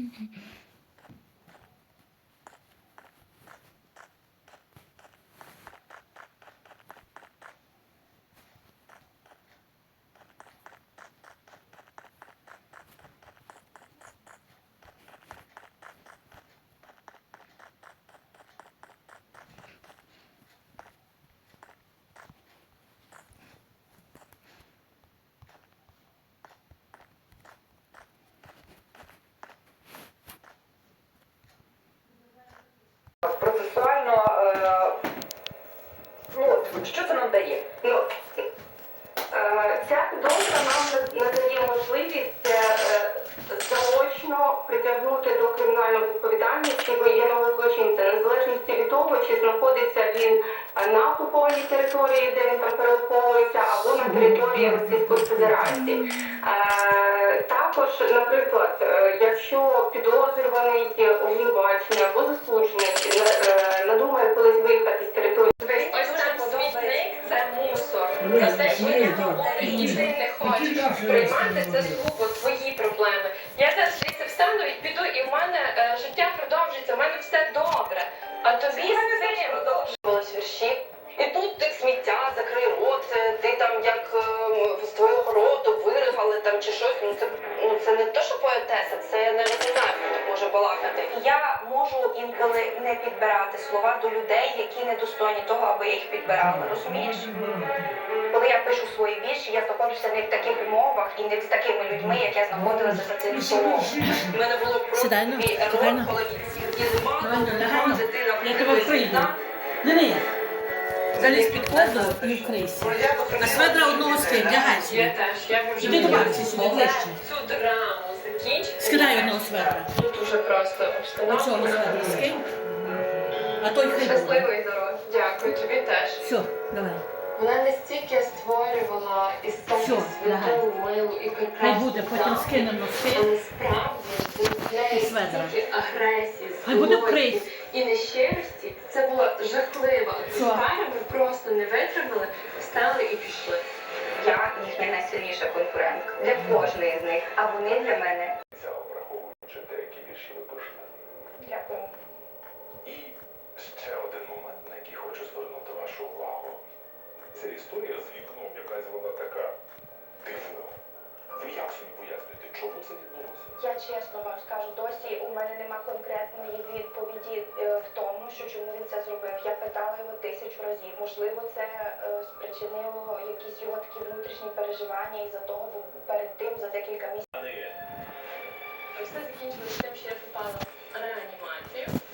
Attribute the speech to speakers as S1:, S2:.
S1: Mm-hmm. що це нам дає? Ну, е, ця підозра нам надає можливість е, заочно притягнути до кримінальної відповідальності воєнного злочинця, незалежності від того, чи знаходиться він е, на окупованій території, де він там переховується, або на території Російської Федерації. Е, Також, наприклад, е, якщо підозрюваний обвинувачений або засуджений е, надумає колись виїхати з
S2: мусор. Те, що я говорю, і ти не хочеш приймати це слухо, твої проблеми. Я зараз звідси встану і піду, і в мене е, життя продовжиться, в мене все добре. А тобі з цим продовжувалось вірші. І тут ти сміття, закрий рот, е, ти там як е, з твого роту виригали там чи щось. Ну це ну це не те, що поетеса, це я навіть не знаю, хто так може балакати.
S3: Я можу інколи не підбирати слова до людей, які недостойні того, аби я їх підбирала. Розумієш? Коли я пишу свої вірші, я знаходжуся не в таких умовах і не з такими людьми, як я знаходилася за цим столом.
S2: У мене було просто
S4: на-
S2: такий ерор, коли є мама,
S4: Давай,
S2: дитина
S4: не. Залізь під ковдру і вкрийся. А сведра одного скинь, лягайся. Іди до бабці сюди, ближче. Скидай одного сведра.
S2: Тут уже просто обстановка.
S4: Оцього сведра скинь. А той хай.
S2: Щасливої дороги. Дякую, тобі теж.
S4: Все, давай.
S2: Вона настільки створювала із себе святу, милу і прекрасну
S4: буде, потім скинемо
S2: Але справді в неї стільки агресії, злості і нещирості. Це була жахлива атмосфера. Ми просто не витримали, встали і пішли.
S3: Я їхня найсильніша конкурентка для кожної з них, а вони для мене.
S5: Це враховуючи деякі вірші ви пишете.
S3: Дякую.
S5: Це історія з вікном, якась вона така дивна. Ви як собі поясните, чому це відбулося?
S6: Я чесно вам скажу, досі у мене нема конкретної відповіді е, в тому, що чому він це зробив. Я питала його тисячу разів. Можливо, це е, спричинило якісь його такі внутрішні переживання і за того, бо перед тим за декілька місяців.
S2: Все закінчилось тим, що я питала раніше.